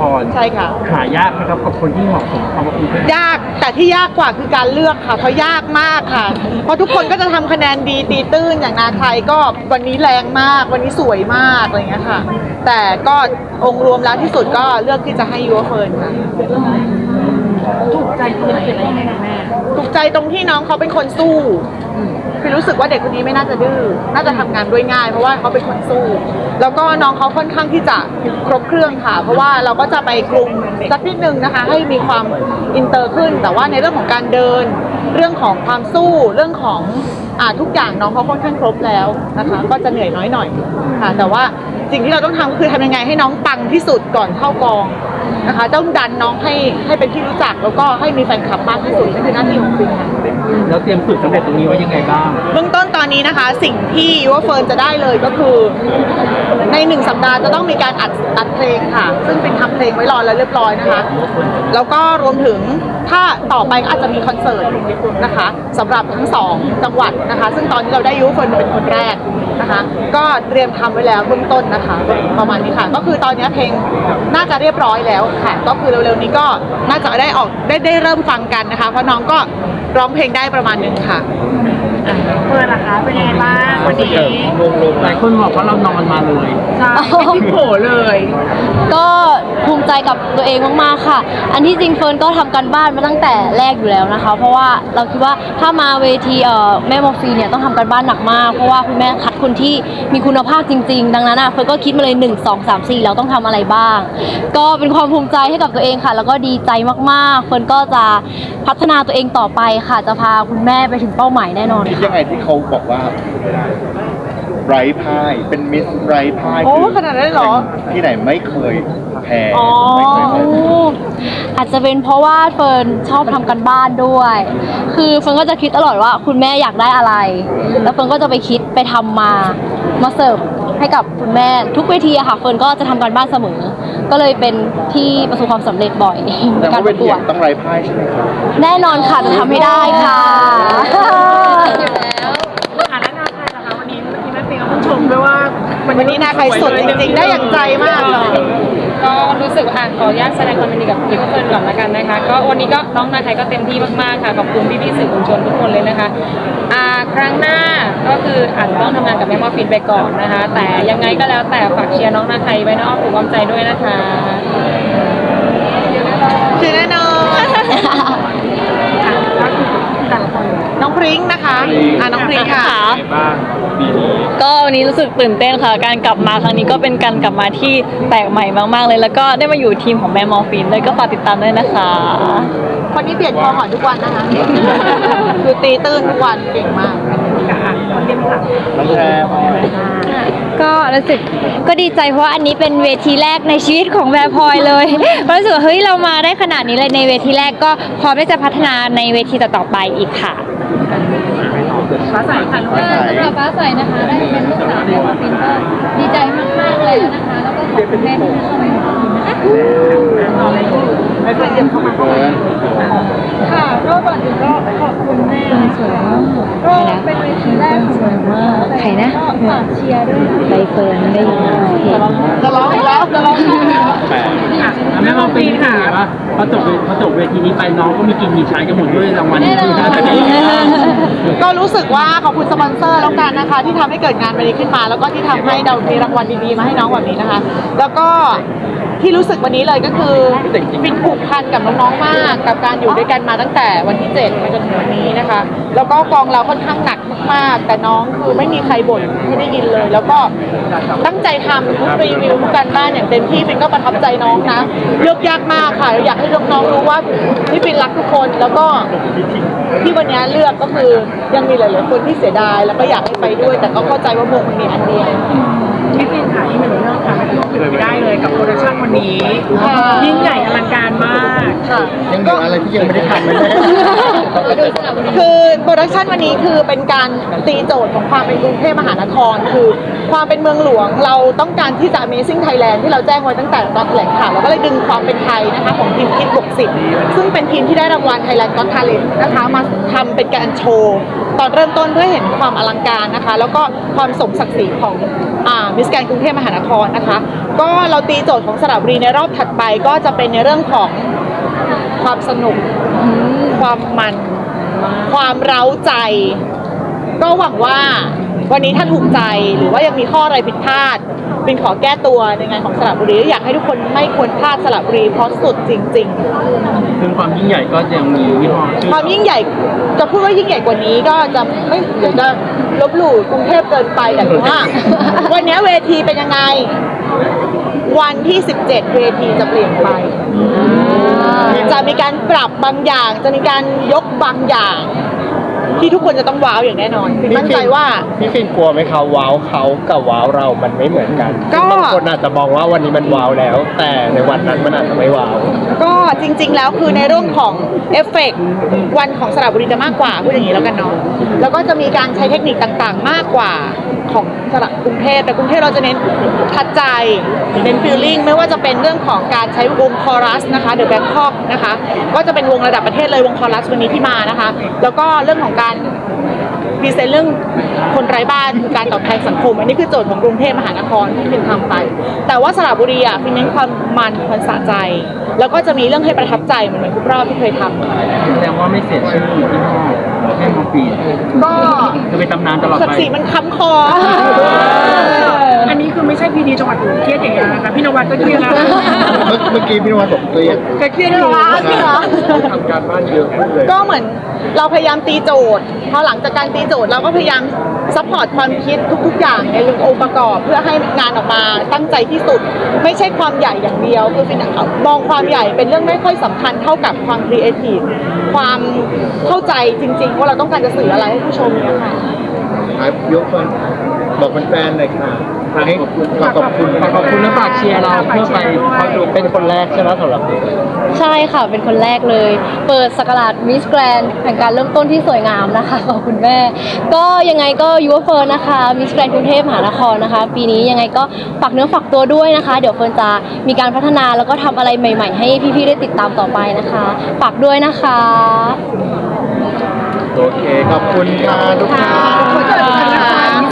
พรใช่ค่ะ หายากนะครับกับคนที่เหมาะสมความว่าคุณเป็นยากแต่ที่ยากกว่าคือการเลือกค่ะ เพราะยากมากค่ะ เพราะทุกคนก็จะทำคะแนนดีตีตื้นอย่างนาไทยก็วันนี้แรงมาก วันนี้สวยมากอะไรอย่างเงี้ยค่ะ แต่ก็องค์รวมแล้วที่สุดก็เลือกที่จะให้ยูเฟิร์นค่ะ ถูกใจคุณเป็นอะไรยังไงแม่ถูกใจตรงที่น้องเขาเป็นคนสู้คือรู้สึกว่าเด็กคนนี้ไม่น่าจะดื้อ น่าจะทำงานด้วยง่าย เพราะว่าเขาเป็นคนสู้ แล้วก็น้องเขาค่อนข้างที่จะครบเครื่องค่ะ เพราะว่าเราก็จะไปกลุ่มสักนิดนึงนะคะ ให้มีความอินเตอร์ขึ้น แต่ว่าในเรื่องของการเดิน เรื่องของความสู้ เรื่องของอ่าทุกอย่างน้องเขาค่อนข้างครบแล้วนะคะ ก็จะเหนื่อยน้อยหน่อยค่ะ แต่ว่าสิ่งที่เราต้องทำคือทำยังไงให้น้องปังที่สุดก่อนเข้ากอง นะคะต้องดันน้องให้ให้เป็นที่รู้จักแล้วก็ให้มีแฟนคลับมากที่สุดนั่นคือหน้าที่ของคุณค่ะ แล้วเตรียมสูตรสำเร็จตรงนี้ไว้ยังไงบ้าง เบื้องต้นตอนนี้นะคะ สิ่งที่ยูว่าเฟิร์นจะได้เลยก็คือ ในหนึ่งสัปดาห์จะต้องมีการอัดอัดเพลงค่ะ ซึ่งเป็นทำเพลงไว้รอแล้วเรียบร้อยนะคะ แล้วก็รวมถึงถ้าต่อไปก็อาจจะมีคอนเสิร์ตนะคะสำหรับทั้งสองจังหวัดนะคะ ซึ่งตอนนี้เราได้ยูว่าเฟิร์นเป็นคนแรกนะคะ ก็เตรียมทำไว้แล้วเบื้องต้นนะคะ ประมาณนี้ค่ะ ก็คือตอนนี้เพลงน่าจะเรียบร้อยแล้วค่ะ ก็คือเร็วๆนี้ก็น่าจะได้ออกได้ได้เริ่มฟังกันนะคะ เพราะน้องก็ร้องเพลงได้ประมาณหนึงค่ะเฟิร์นล่ะคะเป็นยังไงบ้างวันนี้หลายคนบอกว่าเรานอนมาเลยใช่ไม่พลิกโผเลย ก็ภูมิใจกับตัวเองมากๆค่ะ อันที่จริงเฟิร์นก็ทำการบ้านมาตั้งแต่แรกอยู่แล้วนะคะ เพราะว่าเราคิดว่าถ้ามาเวทีเอ่อแม่มอร์ฟีเนี่ยต้องทำการบ้านหนักมาก เพราะว่าคุณแม่คัด คนที่มีคุณภาพจริง ๆ ดังนั้นอะเฟิร์นก็คิดมาเลย 1 2 3 4 เราต้องทำอะไรบ้าง ก็เป็นความภูมิใจให้กับตัวเองค่ะ แล้วก็ดีใจมากๆ เฟิร์นก็จะพัฒนาตัวเองต่อไปค่ะจะพาคุณแม่ไปถึงเป้าหมายแน่นอนคิดค่ยังไงที่เขาบอกว่าไร้พ่าย เป็นมิสไร้พ่ายโอ้คือขนาดนั้นเลยเหรอ ที่ไหนไม่เคยแพ้อ๋อ ไม่เคยแพ้อาจจะเป็นเพราะว่าเฟิร์นชอบทำกันบ้านด้วย คือเฟิร์นก็จะคิดตลอดว่าคุณแม่อยากได้อะไร แล้วเฟิร์นก็จะไปคิดไปทำมา มาเสิร์ฟให้กับคุณแม่ทุกเวทีอะค่ะ เฟิร์นก็จะทำการบ้านเสมอ ก็เลยเป็นที่ประสบความสำเร็จบ่อยในแต่การว่าปเวระกทีวด ต้องไร้พ่ายใช่ไหมครับ แน่นอนค่ะจะทำให้ได้ค่ะ อ่านแล้วนาไทยนะคะวันนี้เมื่อกี้แม่ปิงก็เพิ่งชมด้วยว่า วันนี้นาใครสดจริงๆ ได้อย่างใจมากเลย ก็รู้สึกอะขออนุญาตแสดงความยินดีกับพี่เพื่อนก่อนละกันนะคะ ก็วันนี้ก็น้องนาไทยก็เต็มที่มากๆค่ะขอบคุณพี่ๆสื่อมวลชนทุกคนเลยนะคะอ่าครั้งหน้าก็คืออาจต้องทำงานกับแม่มอฟินไปก่อนนะคะ แต่ยังไงก็แล้วแต่ฝากเชียร์น้องนาไทยไว้นอกถูกความใจด้วยนะคะ คือแน่นอน น้องพริ้งนะคะอ่าน้องพริ้งค่ะ บ้างปีนี้ ก็วั นนี้รู้สึกตื่นเต้นค่ะ การกลับมาครั้งนี้ก็เป็นการกลับมาที่แปลกใหม่มากๆเลย แล้วก็ได้มาอยู่ทีมของแม่มอร์ฟินด้วยก็ฝากติดตามด้วยนะคะ คนนี้เปลี่ยนคอหอนทุกวันนะคะคือตีตื้นทุกวันเก่งมากน้องแชร์มาก็รู้สึกก็ดีใจเพราะว่าอันนี้เป็นเวทีแรกในชีวิตของแวร์พลอยเลยก็รู้สึกว่าเฮ้ยเรามาได้ขนาดนี้เลยในเวทีแรกก็พร้อมที่จะพัฒนาในเวทีต่อๆไปอีกค่ะ ฟ้าใสค่ะฟ้าใสสำหรับฟ้าใสนะคะได้เป็นลูกสาวแม่มาฟินก็ดีใจมากๆเลยนะคะแล้วก็ขอบคุณแม่ที่เข้ามาอยู่นะคะต่อเลยลูกไม่เคยเยี่ยมเข้ามาเฟิร์นค่ะก็ก่อนอื่นก็ขอบคุณแม่สวยมากก็เป็นเวทีแรกของสวยมากใครนะก็ฝากเชียร์ด้วยใบเฟิร์นได้ยินจะร้องอีกแล้วจะร้องอีก แล้วแปดแม่มองปีนี้ค่ะว่าพอจบเวพอจบเวทีนี้ไปน้องก็มีกินมีใช้กันหมดด้วยรางวัลก็รู้สึกว่าขอบคุณสปอนเซอร์แล้วกันนะคะ ที่ทำให้เกิดงานวันนี้ขึ้นมา แล้วก็ที่ทำให้เรามีรางวัลดีๆมาให้น้องแบบนี้นะคะ แล้วก็ ที่รู้สึกวันนี้เลยก็คือฟินผูกพันกับน้องๆมาก กับการอยู่ด้วยกันมาตั้งแต่วันที่7มาจนถึงวันนี้นะคะ แล้วก็กองเราค่อนข้างหนักมากๆแต่น้องคือไม่มีใครบ่นให้ได้ยินเลย แล้วก็ตั้งใจทำทุกรีวิวทุกการบ้านอย่างเต็มที่ฟินก็ประทับใจน้องนะเลือกยากมากค่ะอยากให้น้องๆรู้ว่าพี่ฟินรักทุกคนแล้วก็ที่วันนี้เลือกก็คือยังมีหลายๆคนที่เสียดาย แล้วก็อยากให้ไปด้วย แต่ก็เข้าใจว่าวงมันมีอันเดียว ไม่ต้องผิดไม่ได้เลยกับโปรดักชั่นวันนี้ค่ะยิ่งใหญ่อลังการมากค่ะยังเหลืออะไรที่ยังไม่ได้ทำไหมแม่คือโปรดักชันวันนี้คือเป็นการตีโจทย์ของความเป็นกรุงเทพมหานคร คือความเป็นเมืองหลวงเราต้องการที่จะ Amazing Thailand ที่เราแจ้งไว้ตั้งแต่ตอนแถลงข่าวเราก็เลยดึงคความเป็นไทยนะคะของทีมคิดบวกสิบซึ่งเป็นทีมที่ได้รางวัล Thailand Got Talent นะคะมาทำเป็นการโชว์ ตอนเริ่มต้นเพื่อเห็นความอลังการนะคะ แล้วก็ความสมศักดิ์ศรีของมิสแกนกรุงเทพมหานครนะคะ ก็เราตีโจทย์ของสระบุรีในรอบถัดไปก็จะเป็นในเรื่องของความสนุกความมัน ความเร้าใจ ก็หวังว่า วันนี้ถ้าถูกใจหรือว่ายังมีข้ออะไรผิดพลาดเป็นขอแก้ตัวในงานของสระบุรีและอยากให้ทุกคนไม่ควรพลาดสระบุรีเพราะสุดจริง ๆ ซึ่งความยิ่งใหญ่ก็ยังมียี่ห้อชื่อความยิ่งใหญ่จะพูดว่ายิ่งใหญ่กว่านี้ก็จะไม่เดี๋ยวจะลบหลู่กรุงเทพเกินไปแต่ว่า วันนี้เวทีเป็นยังไง วันที่ 17 เวทีจะเปลี่ยนไปจะมีการปรับบางอย่าง จะมีการยกบางอย่าง ที่ทุกคนจะต้องว้าวอย่างแน่นอนมั่นใจว่า พี่ฟินกลัวไหมคะว้าวเขากับว้าวเรามันไม่เหมือนกันก็ บางคนอาจจะมองว่าวันนี้มันว้าวแล้ว แต่ในวันนั้นมันอาจจะไม่ว้าว ก็จริง ๆ แล้วคือในเรื่องของเอฟเฟกต์วันของสระบุรีจะมากกว่าพูดอย่างนี้แล้วกันเนาะแล้วก็จะมีการใช้เทคนิคต่างๆ มากกว่า ของสระกรุงเทพแต่กรุงเทพเราจะเน้นทัดใจเน้นฟีลลิ่งไม่ว่าจะเป็นเรื่องของการใช้วงคอรัสนะคะเดอะแบงคอกนะคะก็จะเป็นวงระดับประเทศเลยวงคอรัสวันนี้ที่มานะคะ แล้วก็เรื่องของการพรีเซนต์เรื่องคนไร้บ้านคือการตอบแทนสังคม อันนี้คือโจทย์ของกรุงเทพมหานครที่ฟินทำไป แต่ว่าสระบุรีอะฟินเน้นความมันความสะใจ แล้วก็จะมีเรื่องให้ประทับใจเหมือนเหมือนทุกรอบที่เคยทำแสดงว่าไม่เสียชื่อยี่ห้อง แม่มอร์ฟีนก็จะเป็นตำนานตลอดศักไป ดิ์ศรีมันค้ำคอ อันนี้คือไม่ใช่พีดีจังหวัดอื่นเครียดอย่างเงี้ยนะคะพี่นวัดก็เครียดแล้ว เมื่อเมื่อกี้พี่นวัดบอกเครียดก็เครียดจริองเหรยู่อจริงเหรอทำการบ้านเยอะขึ้นเลยก็เหมือนเราพยายามตีโจทย์ พอหลังจากการตีโจทย์เราก็พยายามซัพพอร์ตความคิดทุก ๆ อย่างในองค์ประกอบเพื่อให้งานออกมาตั้งใจที่สุด ไม่ใช่ความใหญ่อย่างเดียวคือฟินมองความใหญ่เป็นเรื่องไม่ค่อยสำคัญเท่ากับความครีเอทีฟความเข้าใจจริง ๆ ว่าเราต้องการจะสื่ออะไรให้ผู้ชมเนี่ยค่ะ ครับยกคน บอกแฟนๆหน่อยค่ะให้ขอบคุณขอบคุณขอบคุณและฝากเชียร์เราเพื่อไปเข้าดูเป็นคนแรกใช่ไหมสำหรับเด็กใช่ค่ะ เป็นคนแรกเลย เปิดสกราชมิสแกรนแห่งการเริ่มต้นที่สวยงามนะคะ ขอบคุณแม่ ก็ยังไงก็ยูเฟิร์นนะคะมิสแกรนกรุงเทพมหานครนะคะ ปีนี้ยังไงก็ฝากเนื้อฝากตัวด้วยนะคะ เดี๋ยวเฟิร์นจะมีการพัฒนาแล้วก็ทำอะไรใหม่ ๆ ให้พี่ๆได้ติดตามต่อไปนะคะ ฝากด้วยนะคะ โอเค ขอบคุณค่ะทุกท่านขอบคุณ